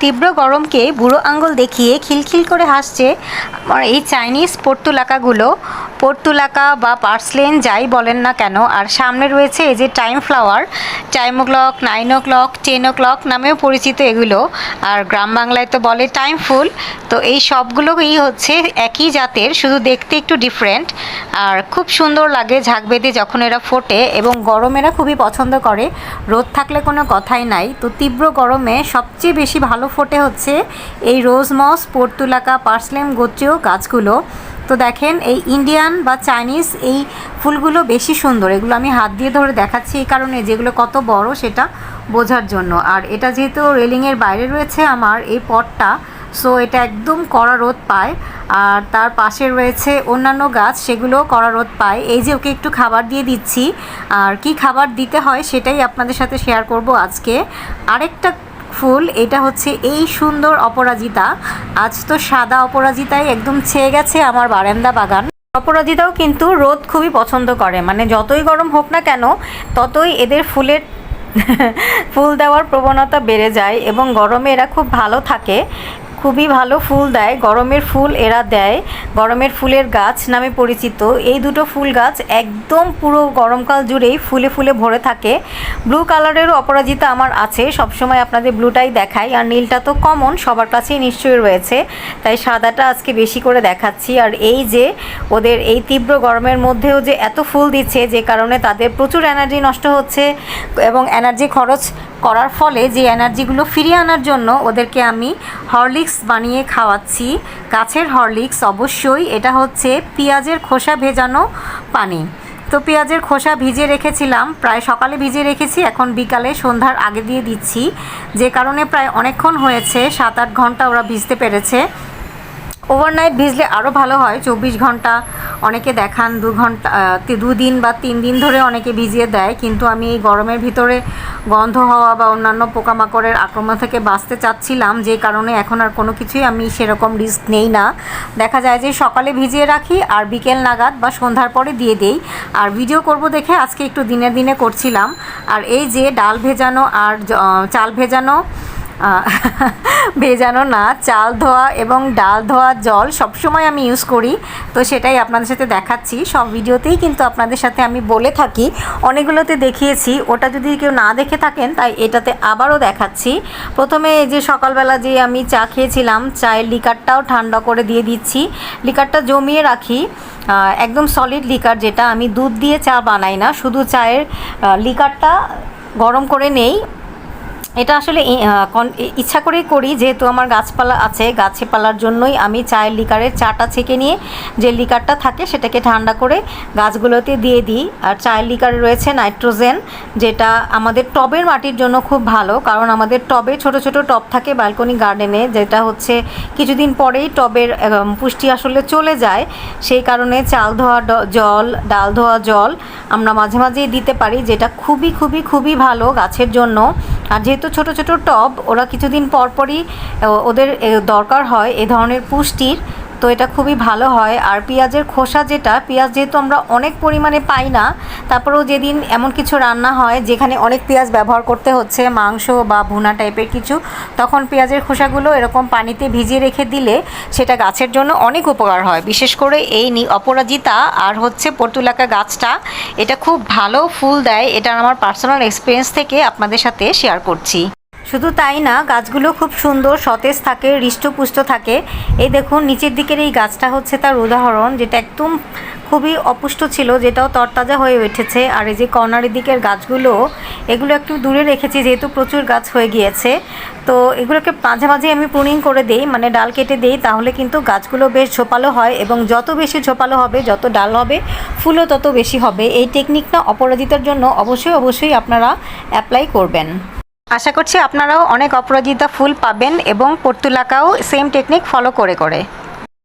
তীব্র গরমকে বুড়ো আঙ্গুল দেখিয়ে খিলখিল করে হাসছে আমার এই চাইনিজ পর্তুলাকাগুলো। পর্তুলাকা বা পার্সলেন যাই বলেন না কেন, আর সামনে রয়েছে এই যে time flower, time o'clock, nine o'clock, ten o'clock নামেও পরিচিত এগুলো, আর গ্রাম বাংলায় তো বলে টাইম ফুল। তো এই সবগুলোই হচ্ছে একই জাতের, শুধু দেখতে একটু ডিফারেন্ট আর খুব সুন্দর লাগে ঝাঁক বেঁধে যখন এরা ফোটে, এবং গরমেরা খুবই পছন্দ করে। রোদ থাকলে কোনো কথাই নাই। তো তীব্র গরমে সবচেয়ে বেশি ভালো ফোটে হচ্ছে এই রোজ মস, পর্তুলাকা, পার্সলেম গোত্রীয় গাছগুলো। তো দেখেন, এই ইন্ডিয়ান বা চাইনিজ এই ফুলগুলো বেশি সুন্দর। এগুলো আমি হাত দিয়ে ধরে দেখাচ্ছি এই কারণে, যেগুলো কত বড় সেটা বোঝার জন্য। আর এটা যেহেতু রেলিংয়ের বাইরে রয়েছে আমার এই পটটা, সো এটা একদম কড়া রোদ পায়। আর তার পাশে রয়েছে অন্যান্য গাছ, সেগুলোও কড়া রোদ পায়। এই যে ওকে একটু খাবার দিয়ে দিচ্ছি। আর কি খাবার দিতে হয় সেটাই আপনাদের সাথে শেয়ার করব আজকে। আরেকটা ফুল, এটা হচ্ছে এই সুন্দর অপরাজিতা। আজ তো সাদা অপরাজিতাই একদম ছেয়ে গেছে আমার বারান্দা বাগান। অপরাজিতাও কিন্তু রোদ খুবই পছন্দ করে মানে যতই গরম হোক না কেন, ততই এদের ফুলের ফুল দেওয়ার প্রবণতা বেড়ে যায় এবং গরমে এরা খুব ভালো থাকে। খুবই ভালো ফুল দেয়, গরমের ফুল এরা দেয়, গরমের ফুলের গাছ নামে পরিচিত। এই দুটো ফুল গাছ একদম পুরো গরমকাল জুড়েই ফুলে ফুলে ভরে থাকে। ব্লু কালারেরও অপরাজিতা আমার আছে, সবসময় আপনাদের ব্লুটাই দেখাই। আর নীলটা তো কমন, সবার কাছেই নিশ্চয়ই রয়েছে। তাই সাদাটা আজকে বেশি করে দেখাচ্ছি। আর এই যে ওদের এই তীব্র গরমের মধ্যেও যে এত ফুল দিচ্ছে, যে কারণে তাদের প্রচুর এনার্জি নষ্ট হচ্ছে এবং এনার্জি খরচ করার ফলে যে এনার্জিগুলো ফিরিয়ে আনার জন্য ওদেরকে আমি হরলিক্স বানিয়ে খাওয়াচ্ছি। গাছের হরলিক্স অবশ্যই। এটা হচ্ছে পেঁয়াজের খোসা ভেজানো পানি। তো পেঁয়াজের খোসা ভিজিয়ে রেখেছিলাম। প্রায় সকালে ভিজিয়ে রেখেছি। এখন বিকালে সন্ধ্যার আগে দিয়ে দিচ্ছি। যে কারণে প্রায় অনেকক্ষণ হয়েছে। সাত আট ঘণ্টা ওরা ভিজতে পেরেছে। ওভারনাইট ভিজলে আরও ভালো হয়। চব্বিশ ঘণ্টা অনেকে দেখান, দু ঘণ্টা দুদিন বা তিন দিন ধরে অনেকে ভিজিয়ে দেয়। কিন্তু আমি এই গরমের ভিতরে গন্ধ হওয়া বা অন্যান্য পোকামাকড়ের আক্রমণ থেকে বাঁচতে চাচ্ছিলাম, যে কারণে এখন আর কোনো কিছুই আমি সেরকম রিস্ক নেই না। দেখা যায় যে সকালে ভিজিয়ে রাখি আর বিকেল নাগাদ বা সন্ধ্যার পরে দিয়ে দেই। আর ভিডিও করব দেখে আজকে একটু দিনে দিনে করছিলাম। আর এই যে ডাল ভেজানো আর চাল ভেজানো ভেজানো না, চাল ধোয়া এবং ডাল ধোয়া জল সবসময় আমি ইউজ করি। তো সেটাই আপনাদের সাথে দেখাচ্ছি। সব ভিডিওতেই কিন্তু আপনাদের সাথে আমি বলে থাকি। অনেকগুলোতে দেখিয়েছি। ওটা যদি কেউ না দেখে থাকেন, তাই এটাতে আবারও দেখাচ্ছি। প্রথমে যে সকালবেলা যে আমি চা খেয়েছিলাম, চায়ের লিকারটাও ঠান্ডা করে দিয়ে দিচ্ছি। লিকারটা জমিয়ে রাখি। একদম সলিড লিকার যেটা। আমি দুধ দিয়ে চা বানাই না। শুধু চায়ের লিকারটা গরম করে নেই। এটা আসলে ইচ্ছা করেই করি, যেহেতু আমার গাছপালা আছে গাছে পালার জন্যই আমি চায়ের লিকারের চাটা ছেঁকে নিয়ে যে লিকারটা থাকে সেটাকে ঠান্ডা করে গাছগুলোতে দিয়ে দিই। আর চায়ের লিকারে রয়েছে নাইট্রোজেন, যেটা আমাদের টবের মাটির জন্য খুব ভালো, কারণ আমাদের টবে ছোট ছোট টব থাকে ব্যালকনি গার্ডেনে যেটা হচ্ছে কিছুদিন পরেই টবের পুষ্টি আসলে চলে যায়। সেই কারণে চাল ধোয়া জল, ডাল ধোয়া জল আমরা মাঝে মাঝেই দিতে পারি, যেটা খুবই খুবই খুবই ভালো গাছের জন্য। আর যেহেতু ছোট ছোট টব ওরা কিছুদিন পরপরই ওদের দরকার হয় এ ধরনের পুষ্টির। তো এটা খুবই ভালো হয়। আর পেঁয়াজের খোসা যেটা, পেঁয়াজ যেহেতু আমরা অনেক পরিমাণে পাই না, তারপরেও যেদিন এমন কিছু রান্না হয়, যেখানে অনেক পেঁয়াজ ব্যবহার করতে হচ্ছে, মাংস বা ভুনা টাইপের কিছু, তখন পেঁয়াজের খোসাগুলো এরকম পানিতে ভিজিয়ে রেখে দিলে সেটা গাছের জন্য অনেক উপকার হয়। বিশেষ করে এই নি- অপরাজিতা আর হচ্ছে পর্তুলাকা গাছটা, এটা খুব ভালো ফুল দেয়। এটা আমার পার্সোনাল এক্সপিরিয়েন্স থেকে আপনাদের সাথে শেয়ার করছি। শুধু তাই না, গাছগুলো খুব সুন্দর, সতেজ থাকে, হৃষ্টপুষ্ট থাকে। এই দেখুন, নিচের দিকের এই গাছটা হচ্ছে তার উদাহরণ, যেটা একদম খুবই অপুষ্ট ছিল, যেটাও তরতাজা হয়ে উঠেছে। আর এই যে কর্নারের দিকের গাছগুলো, এগুলো একটু দূরে রেখেছি, যেহেতু প্রচুর গাছ হয়ে গিয়েছে। তো এগুলোকে মাঝে মাঝে আমি প্রুনিং করে দেই মানে ডাল কেটে দেই, তাহলে কিন্তু গাছগুলো বেশ ঝোপালো হয় এবং যত বেশি ঝোপালো হবে, যত ডাল হবে, ফুলও তত বেশি হবে। এই টেকনিকটা অপরাজিতার জন্য অবশ্যই অবশ্যই আপনারা অ্যাপ্লাই করবেন। আশা করছি আপনারাও অনেক অপরাজিতা ফুল পাবেন এবং পর্তুলাকাও সেম টেকনিক ফলো করে করে।